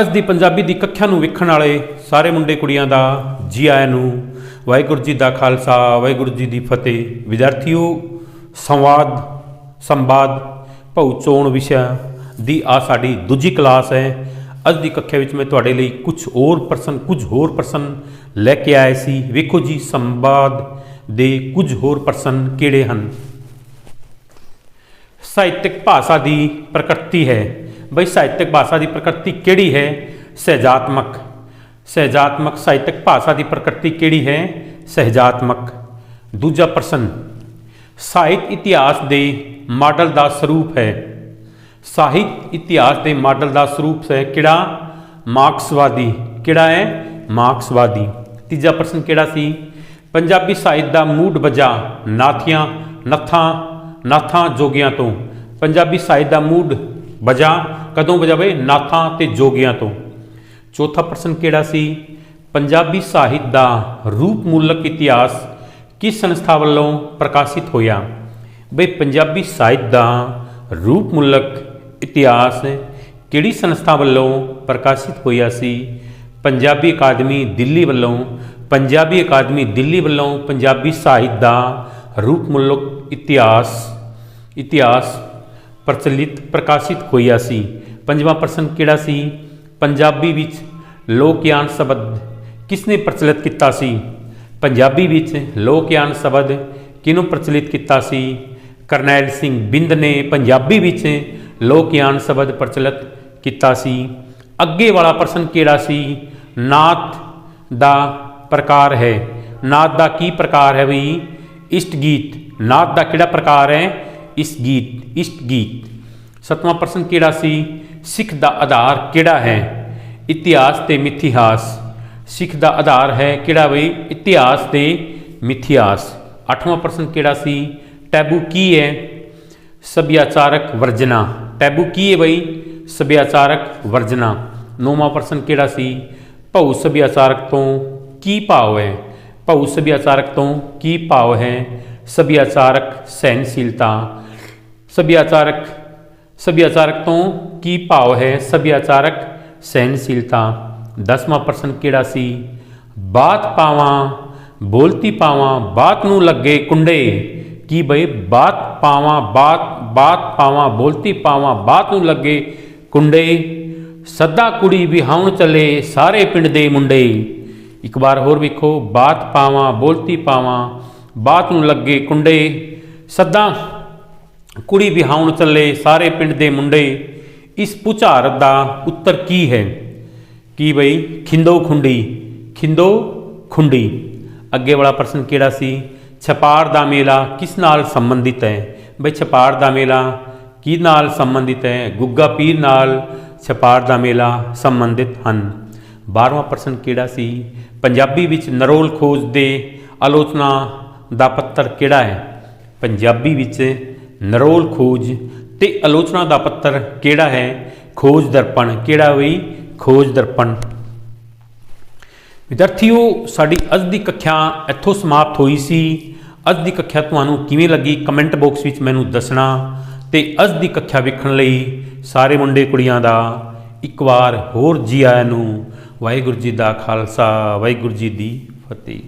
ਅੱਜ ਦੀ ਪੰਜਾਬੀ ਦੀ ਕੱਖਿਆ ਨੂੰ ਵੇਖਣ ਵਾਲੇ ਸਾਰੇ ਮੁੰਡੇ ਕੁੜੀਆਂ ਦਾ ਜੀ ਆਇਆਂ ਨੂੰ ਵਾਹਿਗੁਰੂ ਜੀ ਦਾ ਖਾਲਸਾ, ਵਾਹਿਗੁਰੂ ਜੀ ਦੀ ਫਤਿਹ। ਵਿਦਿਆਰਥੀਓ, ਸੰਵਾਦ ਸੰਵਾਦ, ਭਉ ਚੋਣ ਵਿਸ਼ਾ ਦੀ ਆ ਸਾਡੀ ਦੂਜੀ ਕਲਾਸ ਹੈ। ਅੱਜ ਦੀ ਕੱਖਿਆ ਵਿੱਚ ਮੈਂ ਤੁਹਾਡੇ ਲਈ ਕੁਝ ਹੋਰ ਪ੍ਰਸ਼ਨ, ਕੁਝ ਹੋਰ ਪ੍ਰਸ਼ਨ ਲੈ ਕੇ ਆਏ ਸੀ। ਵੇਖੋ ਜੀ, ਸੰਵਾਦ ਦੇ ਕੁਝ ਹੋਰ ਪ੍ਰਸ਼ਨ ਕਿਹੜੇ ਹਨ? ਸਾਹਿਤਿਕ ਭਾਸ਼ਾ ਦੀ ਪ੍ਰਕਿਰਤੀ ਹੈ। ਬਈ ਸਾਹਿਤਕ ਭਾਸ਼ਾ ਦੀ ਪ੍ਰਕਿਰਤੀ ਕਿਹੜੀ ਹੈ? ਸਹਿਜਾਤਮਕ। ਸਹਿਜਾਤਮਕ ਸਾਹਿਤਕ ਭਾਸ਼ਾ ਦੀ ਪ੍ਰਕਿਰਤੀ ਕਿਹੜੀ ਹੈ? ਸਹਿਜਾਤਮਕ। ਦੂਜਾ ਪ੍ਰਸ਼ਨ, ਸਾਹਿਤ ਇਤਿਹਾਸ ਦੇ ਮਾਡਲ ਦਾ ਸਰੂਪ ਹੈ। ਸਾਹਿਤ ਇਤਿਹਾਸ ਦੇ ਮਾਡਲ ਦਾ ਸਰੂਪ ਹੈ ਕਿਹੜਾ? ਮਾਰਕਸਵਾਦੀ। ਕਿਹੜਾ ਹੈ? ਮਾਰਕਸਵਾਦੀ। ਤੀਜਾ ਪ੍ਰਸ਼ਨ ਕਿਹੜਾ ਸੀ? ਪੰਜਾਬੀ ਸਾਹਿਤ ਦਾ ਮੂਡ ਵਜਾ ਨਾਥੀਆਂ, ਨੱਥਾਂ, ਨਾਥਾਂ ਜੋਗੀਆਂ ਤੋਂ। ਪੰਜਾਬੀ ਸਾਹਿਤ ਦਾ ਮੂਡ ਵਜਾ ਕਦੋਂ ਵਜਾ ਬਈ? ਨਾਥਾਂ ਤੇ ਜੋਗੀਆਂ ਤੋਂ। ਚੌਥਾ ਪ੍ਰਸ਼ਨ ਕਿਹੜਾ ਸੀ? ਪੰਜਾਬੀ ਸਾਹਿਤ ਦਾ ਰੂਪ ਮੂਲਕ ਇਤਿਹਾਸ ਕਿਸ ਸੰਸਥਾ ਵੱਲੋਂ ਪ੍ਰਕਾਸ਼ਿਤ ਹੋਇਆ? ਬਈ, ਪੰਜਾਬੀ ਸਾਹਿਤ ਦਾ ਰੂਪ ਮੂਲਕ ਇਤਿਹਾਸ ਕਿਹੜੀ ਸੰਸਥਾ ਵੱਲੋਂ ਪ੍ਰਕਾਸ਼ਿਤ ਹੋਇਆ ਸੀ? ਪੰਜਾਬੀ ਅਕਾਦਮੀ ਦਿੱਲੀ ਵੱਲੋਂ, ਪੰਜਾਬੀ ਅਕਾਦਮੀ ਦਿੱਲੀ ਵੱਲੋਂ ਪੰਜਾਬੀ ਸਾਹਿਤ ਦਾ ਰੂਪ ਮੂਲਕ ਇਤਿਹਾਸ ਇਤਿਹਾਸ ਪ੍ਰਚਲਿਤ, ਪ੍ਰਕਾਸ਼ਿਤ ਹੋਇਆ ਸੀ। ਪੰਜਵਾਂ ਪ੍ਰਸ਼ਨ ਕਿਹੜਾ ਸੀ? ਪੰਜਾਬੀ ਵਿੱਚ ਲੋਕਿਆਨ ਸ਼ਬਦ ਕਿਸਨੇ ਪ੍ਰਚਲਿਤ ਕੀਤਾ ਸੀ? ਪੰਜਾਬੀ ਵਿੱਚ ਲੋਕਿਆਨ ਸ਼ਬਦ ਕਿਹਨੂੰ ਪ੍ਰਚਲਿਤ ਕੀਤਾ ਸੀ? ਕਰਨੈਲ ਸਿੰਘ ਬਿੰਦ ਨੇ ਪੰਜਾਬੀ ਵਿੱਚ ਲੋਕਿਆਨ ਸ਼ਬਦ ਪ੍ਰਚਲਿਤ ਕੀਤਾ ਸੀ। ਅੱਗੇ ਵਾਲਾ ਪ੍ਰਸ਼ਨ ਕਿਹੜਾ ਸੀ? ਨਾਥ ਦਾ ਪ੍ਰਕਾਰ ਹੈ। ਨਾਥ ਦਾ ਕੀ ਪ੍ਰਕਾਰ ਹੈ ਵੀ ਇਸ਼ਟ ਗੀਤ। ਨਾਥ ਦਾ ਕਿਹੜਾ ਪ੍ਰਕਾਰ ਹੈ? ਇਸ ਗੀਤ ਇਸ਼ਟ ਗੀਤ। ਸਤਵਾਂ ਪ੍ਰਸ਼ਨ ਕਿਹੜਾ ਸੀ? ਸਿੱਖ ਦਾ ਆਧਾਰ ਕਿਹੜਾ ਹੈ? ਇਤਿਹਾਸ ਤੇ ਮਿਥਿਹਾਸ। ਸਿੱਖ ਦਾ ਆਧਾਰ ਹੈ ਕਿਹੜਾ ਬਈ? ਇਤਿਹਾਸ ਤੇ ਮਿਥਿਹਾਸ। ਅੱਠਵਾਂ ਪ੍ਰਸ਼ਨ ਕਿਹੜਾ ਸੀ? ਟੈਬੂ ਕੀ ਹੈ? ਸਭਿਆਚਾਰਕ ਵਰਜਨਾ। ਟੈਬੂ ਕੀ ਹੈ ਬਈ? ਸਭਿਆਚਾਰਕ ਵਰਜਨਾ। ਨੌਵਾਂ ਪ੍ਰਸ਼ਨ ਕਿਹੜਾ ਸੀ? ਭਉ ਸਭਿਆਚਾਰਕ ਤੋਂ ਕੀ ਭਾਵ ਹੈ? ਭਉ ਸਭਿਆਚਾਰਕ ਤੋਂ ਕੀ ਭਾਵ ਹੈ? ਸੱਭਿਆਚਾਰਕ ਸਹਿਨਸ਼ੀਲਤਾ ਸੱਭਿਆਚਾਰਕ ਸੱਭਿਆਚਾਰਕ ਤੋਂ ਕੀ ਭਾਵ ਹੈ ਸੱਭਿਆਚਾਰਕ ਸਹਿਨਸ਼ੀਲਤਾ ਦਸਵਾਂ ਪ੍ਰਸ਼ਨ ਕਿਹੜਾ ਸੀ? ਬਾਤ ਪਾਵਾਂ, ਬੋਲਤੀ ਪਾਵਾਂ, ਬਾਤ ਨੂੰ ਲੱਗੇ ਕੁੰਡੇ। ਕੀ ਬਈ ਬਾਤ ਪਾਵਾਂ, ਬਾਤ ਬਾਤ ਪਾਵਾਂ, ਬੋਲਤੀ ਪਾਵਾਂ, ਬਾਤ ਨੂੰ ਲੱਗੇ ਕੁੰਡੇ। ਸੱਦਾ ਕੁੜੀ ਵਿਹਾਉਣ ਚੱਲੇ ਸਾਰੇ ਪਿੰਡ ਦੇ ਮੁੰਡੇ। ਇੱਕ ਵਾਰ ਹੋਰ ਵੇਖੋ, ਬਾਤ ਪਾਵਾਂ, ਬੋਲਤੀ ਪਾਵਾਂ ਬਾਤ ਨੂੰ ਲੱਗੇ ਕੁੰਡੇ, ਸੱਦਾ ਕੁੜੀ ਵਿਹਾਉਣ ਚੱਲੇ ਸਾਰੇ ਪਿੰਡ ਦੇ ਮੁੰਡੇ, ਇਸ ਪੁਚਾਰਤ ਦਾ ਉੱਤਰ ਕੀ ਹੈ? ਕੀ ਬਈ? ਖਿੰਦੋ ਖੁੰਡੀ ਖਿੰਦੋ ਖੁੰਡੀ। ਅੱਗੇ ਵਾਲਾ ਪ੍ਰਸ਼ਨ ਕਿਹੜਾ ਸੀ? ਛਪਾਰ ਦਾ ਮੇਲਾ ਕਿਸ ਨਾਲ ਸੰਬੰਧਿਤ ਹੈ? ਬਈ ਛਪਾਰ ਦਾ ਮੇਲਾ ਕੀ ਨਾਲ ਸੰਬੰਧਿਤ ਹੈ? ਗੁੱਗਾ ਪੀਰ ਨਾਲ ਛਪਾਰ ਦਾ ਮੇਲਾ ਸੰਬੰਧਿਤ ਹਨ। 12ਵਾਂ ਪ੍ਰਸ਼ਨ ਕਿਹੜਾ ਸੀ? ਪੰਜਾਬੀ ਵਿੱਚ ਨਰੋਲ ਖੋਜ ਦੇ ਆਲੋਚਨਾ ਦਾ ਪੱਤਰ ਕਿਹੜਾ ਹੈ? ਪੰਜਾਬੀ ਵਿੱਚ ਨਰੋਲ ਖੋਜ ਤੇ ਆਲੋਚਨਾ ਦਾ ਪੱਤਰ ਕਿਹੜਾ ਹੈ? ਖੋਜ ਦਰਪਣ ਕਿਹੜਾ ਵੀ ਖੋਜ ਦਰਪਣ। ਵਿਦਿਆਰਥੀਓ, ਸਾਡੀ ਅੱਜ ਦੀ ਕੱਖਿਆ ਇੱਥੋਂ ਸਮਾਪਤ ਹੋਈ ਸੀ। ਅੱਜ ਦੀ ਕੱਖਿਆ ਤੁਹਾਨੂੰ ਕਿਵੇਂ ਲੱਗੀ? ਕਮੈਂਟ ਬਾਕਸ ਵਿੱਚ ਮੈਨੂੰ ਦੱਸਣਾ। ਤੇ ਅੱਜ ਦੀ ਕੱਖਿਆ ਵੇਖਣ ਲਈ ਸਾਰੇ ਮੁੰਡੇ ਕੁੜੀਆਂ ਦਾ ਇੱਕ ਵਾਰ ਹੋਰ ਜੀ ਆਇਆਂ ਨੂੰ ਵਾਹਿਗੁਰੂ ਜੀ ਦਾ ਖਾਲਸਾ, ਵਾਹਿਗੁਰੂ ਜੀ ਦੀ ਫਤਿਹ।